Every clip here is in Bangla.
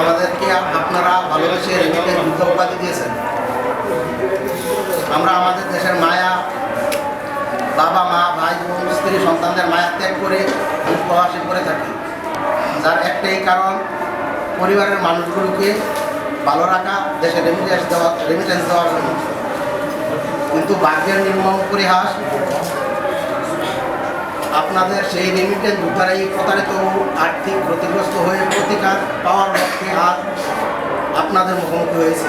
আমাদেরকে আপনারা ভালোবেসে রেমিটে যুদ্ধ উপাধি দিয়েছেন। আমরা আমাদের দেশের মায়া, বাবা, মা, ভাই, বোন, স্ত্রী, সন্তানদের মায়া ত্যাগ করে প্রবাসী করে থাকি। যার একটাই কারণ, পরিবারের মানুষগুলোকে ভালো রাখা, দেশে রেমিটেন্স দেওয়া রেমিটেন্স দেওয়ার জন্য। কিন্তু ভাগ্যের নির্মম পরিহাস আপনাদের সেই রেমিটেন্স দ্বারাই প্রতারিত আর্থিক ক্ষতিগ্রস্ত হয়ে প্রতিকার পাওয়ার লক্ষ্যে আজ আপনাদের মুখোমুখি হয়েছে।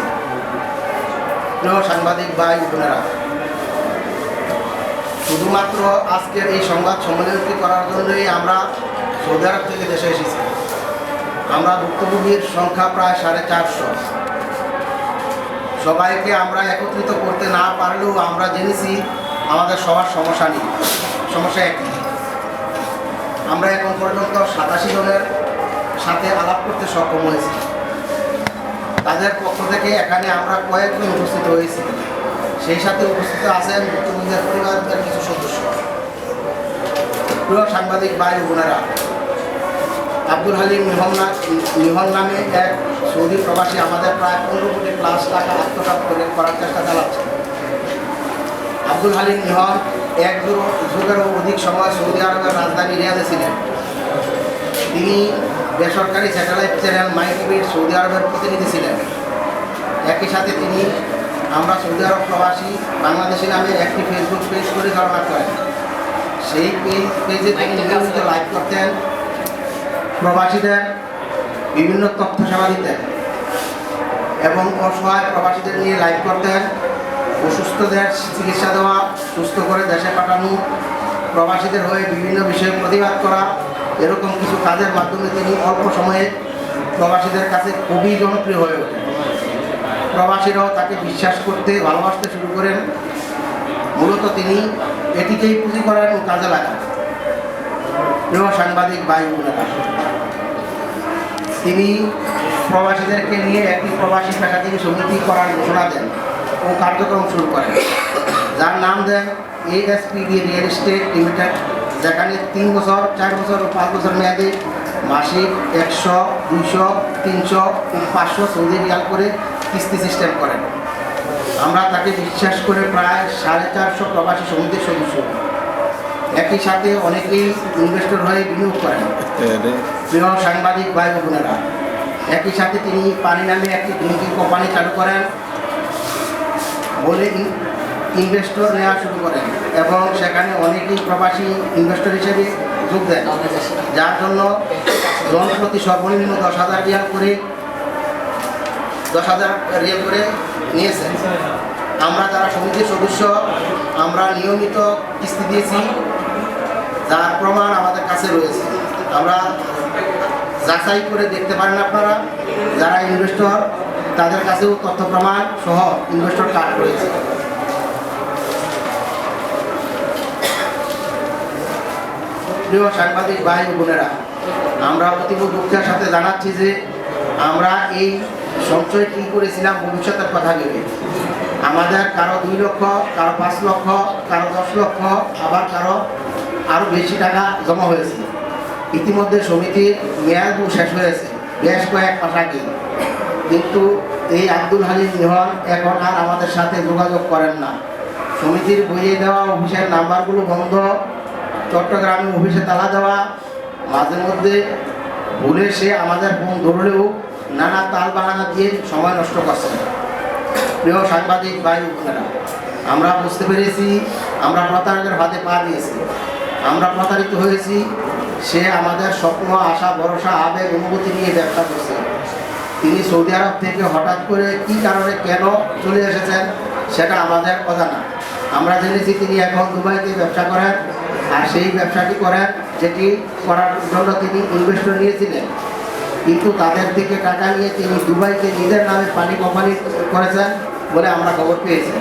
প্রিয় সাংবাদিক ভাই বোনেরা, শুধুমাত্র আজকের এই সংবাদ সম্মেলনটি করার জন্যই আমরা সৌদি আরব থেকে দেশে এসেছি। আমরা ভুক্তভোগীর সংখ্যা প্রায় সাড়ে চারশো। সবাইকে আমরা একত্রিত করতে না পারলেও আমরা জেনেছি আমাদের সবার সমস্যা নেই। সমস্যা একই। আমরা এখন পর্যন্ত সাতাশি জনের সাথে আলাপ করতে সক্ষম হয়েছি। তাদের পক্ষ থেকে এখানে আমরা কয়েকজন উপস্থিত হয়েছি। সেই সাথে উপস্থিত আছেন ভুক্তভোগীদের পরিবারের কিছু সদস্য। প্রিয় সাংবাদিক ভাই বোনেরা, আব্দুল হালিম নিহন না নিহন নামে এক সৌদি প্রবাসী আমাদের প্রায় পনেরো কোটি প্লাস টাকা আত্মসাৎ করে করার চেষ্টা চালাচ্ছে। আব্দুল হালিম নিহন এক যুগ- যুগেরও অধিক সময় সৌদি আরবের রাজধানী রিয়াদে ছিলেন। তিনি বেসরকারি স্যাটেলাইট চ্যানেল মাই টিভির সৌদি আরবের প্রতিনিধি ছিলেন। একই সাথে তিনি আমরা সৌদি আরব প্রবাসী বাংলাদেশি নামে একটি ফেসবুক পেজ পরিচালনা করেন। সেই পেজ পেজে তিনি নিয়মিত লাইভ করতেন প্রবাসীদের বিভিন্ন তথ্য সেবা দিতেন এবং অসহায় প্রবাসীদের নিয়ে লাইভ করতেন অসুস্থদের চিকিৎসা দেওয়া সুস্থ করে দেশে পাঠানো প্রবাসীদের হয়ে বিভিন্ন বিষয়ে প্রতিবাদ করা, এরকম কিছু কাজের মাধ্যমে তিনি অল্প সময়ে প্রবাসীদের কাছে খুবই জনপ্রিয় হয়ে ওঠেন। প্রবাসীরাও তাকে বিশ্বাস করতে, ভালোবাসতে শুরু করেন। মূলত তিনি এটিকেই পুঁজি করেন ও কাজে লাগান। প্রিয় সাংবাদিক বোনেরা, তিনি প্রবাসীদেরকে নিয়ে একটি প্রবাসী পেশাজীবী সমিতি করার ঘোষণা দেন। ও কার্যক্রম শুরু করেন। যার নাম দেন এএসপিডি রিয়েল এস্টেট লিমিটেড যেখানে তিন বছর, চার বছর ও পাঁচ বছর মেয়াদে মাসিক একশো, দুইশো, তিনশো পাঁচশো সৌদি রিয়াল করে কিস্তি সিস্টেম করেন। আমরা তাকে বিশ্বাস করে প্রায় সাড়ে চারশো প্রবাসী সমিতির সদস্য। একই সাথে অনেকেই ইনভেস্টর হয়ে বিনিয়োগ করেন। প্রিয় সাংবাদিক ভাই বোনেরা, একই সাথে তিনি পানি নামে একটি ড্রিঙ্কিং কোম্পানি চালু করেন। বলে ইনভেস্টর নেওয়া শুরু করেন এবং সেখানে অনেকেই প্রবাসী ইনভেস্টর হিসেবে যোগ দেন, যার জন্য জন প্রতি সর্বনিম্ন দশ হাজার রিয়াল করে, দশ হাজার রিয়াল করে নিয়েছেন। আমরা যারা সমিতির সদস্য, আমরা নিয়মিত কিস্তি দিয়েছি, যার প্রমাণ আমাদের কাছে রয়েছে। আমরা যাচাই করে দেখতে পারেন আপনারা, যারা ইনভেস্টর তাদের কাছেও তথ্য প্রমাণ সহ ইনভেস্টর কার্ড রয়েছে। প্রিয় সাংবাদিক ভাই বোনেরা, আমরা অতীব দুঃখের সাথে জানাচ্ছি যে আমরা এই সঞ্চয় কী করেছিলাম ভবিষ্যতের কথা ভেবে। আমাদের কারও দুই লক্ষ, কারও পাঁচ লক্ষ, কারও দশ লক্ষ, আবার কারও আরও বেশি টাকা জমা হয়েছে। ইতিমধ্যে সমিতির মেয়াদও শেষ হয়েছে, বেশ কয়েক মাস আগে কিন্তু এই আব্দুল হালিম নিহন এখন আর আমাদের সাথে যোগাযোগ করেন না। সমিতির বইয়ে দেওয়া অফিসের নাম্বারগুলো বন্ধ চট্টগ্রামে অফিসে তালা দেওয়া, মাঝে মধ্যে ভুলে সে আমাদের ফোন ধরলেও নানা তাল বাহানা দিয়ে সময় নষ্ট করছে। প্রিয় সাংবাদিক ভাই বোনেরা, আমরা বুঝতে পেরেছি, আমরা প্রতারকের হাতে পা দিয়েছি। আমরা প্রতারিত হয়েছি, সে আমাদের স্বপ্ন, আশা, ভরসা, আবেগ, অনুভূতি নিয়ে ব্যবসা করছে। তিনি সৌদি আরব থেকে হঠাৎ করে কি কারণে কেন চলে এসেছেন, সেটা আমাদের কথা না আমরা জেনেছি তিনি এখন দুবাইতে ব্যবসা করেন, আর সেই ব্যবসাটি করেন যেটি করার জন্য তিনি ইনভেস্টর নিয়েছিলেন। কিন্তু তাদের থেকে টাকা নিয়ে তিনি দুবাইতে নিজের নামে পানি কোম্পানি করেছেন বলে আমরা খবর পেয়েছি।